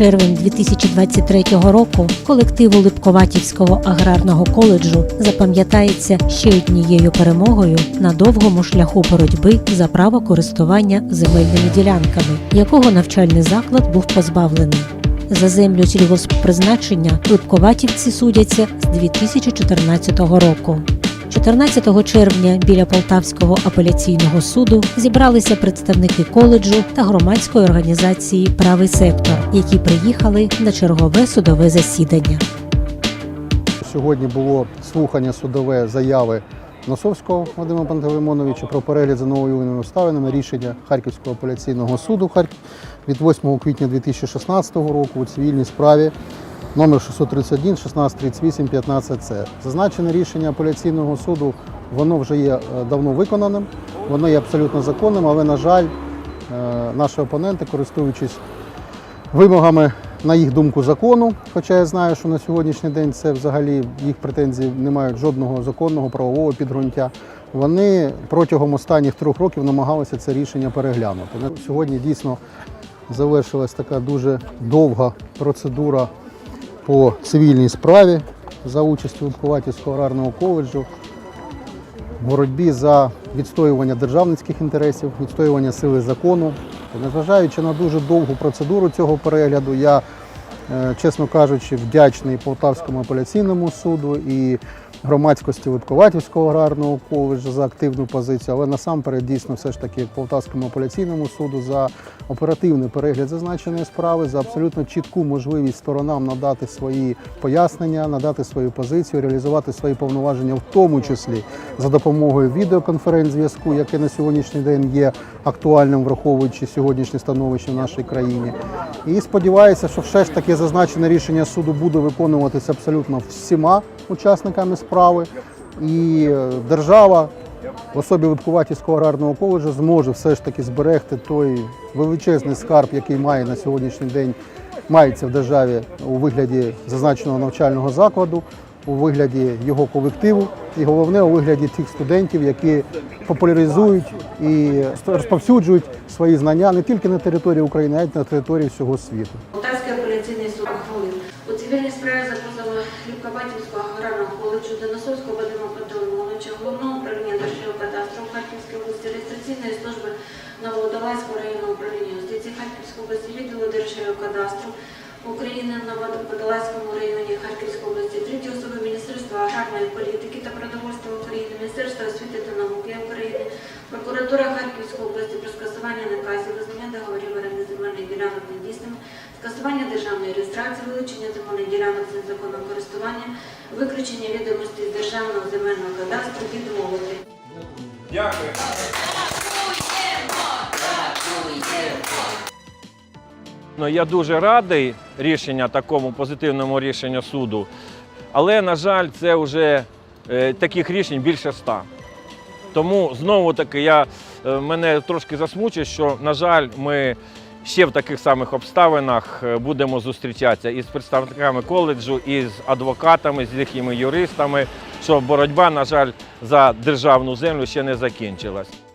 червень 2023 року колективу Липковатівського аграрного коледжу запам'ятається ще однією перемогою на довгому шляху боротьби за право користування земельними ділянками, якого навчальний заклад був позбавлений. За землю сільгосппризначення Липковатівці судяться з 2014 року. 14 червня біля Полтавського апеляційного суду зібралися представники коледжу та громадської організації Правий сектор, які приїхали на чергове судове засідання. Сьогодні було слухання судове заяви Носовського Вадима Пантелеймоновича про перегляд за новою обставинами рішення Харківського апеляційного суду від 8 квітня 2016 року у цивільній справі номер 631 1638 15 с Зазначене рішення апеляційного суду воно вже є е, давно виконаним, воно є абсолютно законним, але, на жаль, е, наші опоненти, користуючись вимогами, на їх думку, закону. Хоча я знаю, що на сьогоднішній день це взагалі їх претензії не мають жодного законного правового підґрунтя. Вони протягом останніх трьох років намагалися це рішення переглянути. Сьогодні дійсно завершилась така дуже довга процедура по цивільній справі за участю Липковатівського аграрного коледжу боротьбі за відстоювання державницьких інтересів, відстоювання сили закону. Незважаючи на дуже довгу процедуру цього перегляду, я, е, чесно кажучи, вдячний Полтавському апеляційному суду і громадськості Липковатівського аграрного коледжу за активну позицію, але насамперед дійсно все ж таки Полтавському апеляційному суду за оперативний перегляд зазначеної справи, за абсолютно чітку можливість сторонам надати свої пояснення, надати свою позицію, реалізувати свої повноваження, в тому числі за допомогою відеоконференц-зв'язку, яке на сьогоднішній день є актуальним, враховуючи сьогоднішнє становище в нашій країні. І сподіваюся, що все ж таки зазначене рішення суду буде виконуватися абсолютно всіма учасниками справи. І е, держава в особі Липковатівського аграрного коледжу зможе все ж таки зберегти той величезний скарб, який має на сьогоднішній день мається в державі у вигляді зазначеного навчального закладу, у вигляді його колективу, і головне у вигляді тих студентів, які популяризують і розповсюджують свої знання не тільки на території України, а й на території всього світу. Полтавський апеляційний суд ухвалив. У цивільній справі за позову Ліпкабатівського аграрного коледжу Денисовського Вадима Пантелеймоновича, головного управління Держгеокадастру в Харківській області, реєстраційної служби Новоодолазького районного управління юстиції Харківської області, відділу Держгеокадастру України на Водоподолазькому районі Харківської області, аграрної політики та продовольства України, Міністерства освіти та науки України, прокуратура Харківської області про скасування наказів, визнання договорів оренди земельних ділянок недійсними, скасування державної реєстрації, вилучення земельних ділянок з незаконного користування, виключення відомостей з державного земельного кадастру відмовити. Дякую. Ну, я дуже радий рішення такому позитивному рішенню суду, але, на жаль, це вже е, таких рішень більше ста. Тому знову таки я, е, мене трошки засмучує, що, на жаль, ми ще в таких самих обставинах е, будемо зустрічатися із представниками коледжу, і з адвокатами, з їхніми юристами, що боротьба, на жаль, за державну землю ще не закінчилась.